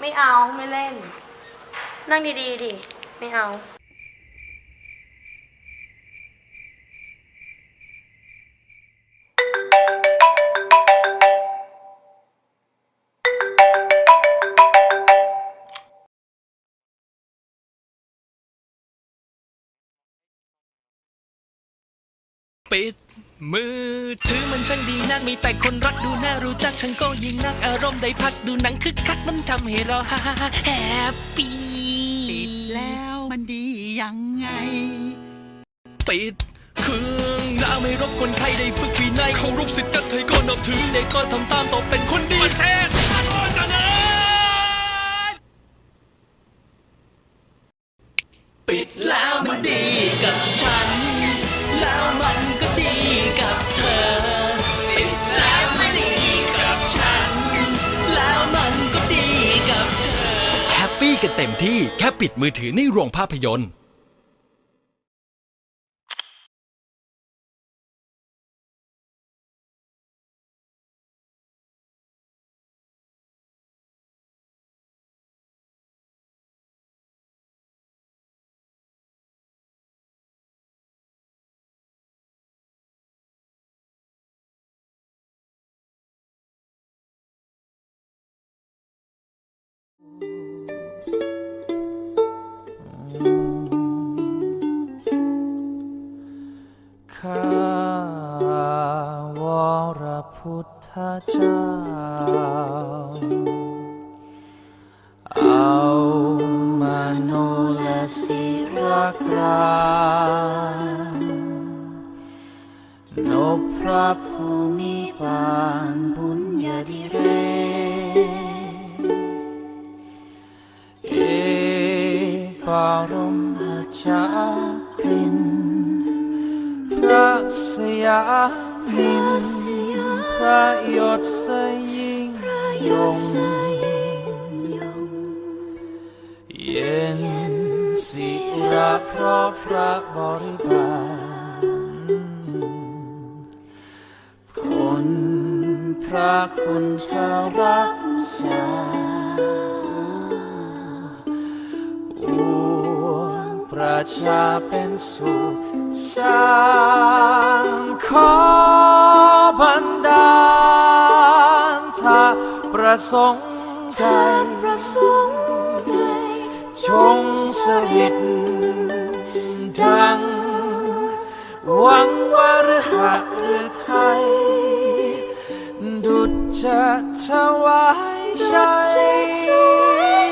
ไม่เอาไม่เล่น นั่งดีๆดิ ไม่เอา ปิด มือถือมันช่างดีนักมีแต่คนรักดูน่ารู้จักฉันก็ยิ่งนักอารมณ์ได้พักดูหนังคึกคักนั้นทำให้เราฮ่าฮ่าฮ่าแฮปปี้ปิดแล้วมันดียังไงปิดเครื่องแล้วไม่รบคนไทยได้ฝึกวินัยเคารพสิทธิ์กันไทยก็นับถือเด็กก็ทำตามต่อเป็นคนดีประเทศชาติก็เจริญปิดแล้วมันดีกับฉัน ปี้กันเต็มที่แค่ปิดมือถือในโรงภาพยนตร์ พุทธเจ้าเอามาโนแระยศสยิ่งยงเย็นศิระเพราะพระบริบาลผลพระคุณเธอรักษา ชาเป็นสุขสางขอบันดาลถ้าประสงค์ใจประสงค์ใดจงสริดดังหวังว่าหรือหักหรือไทย ดุจจะถวายชัย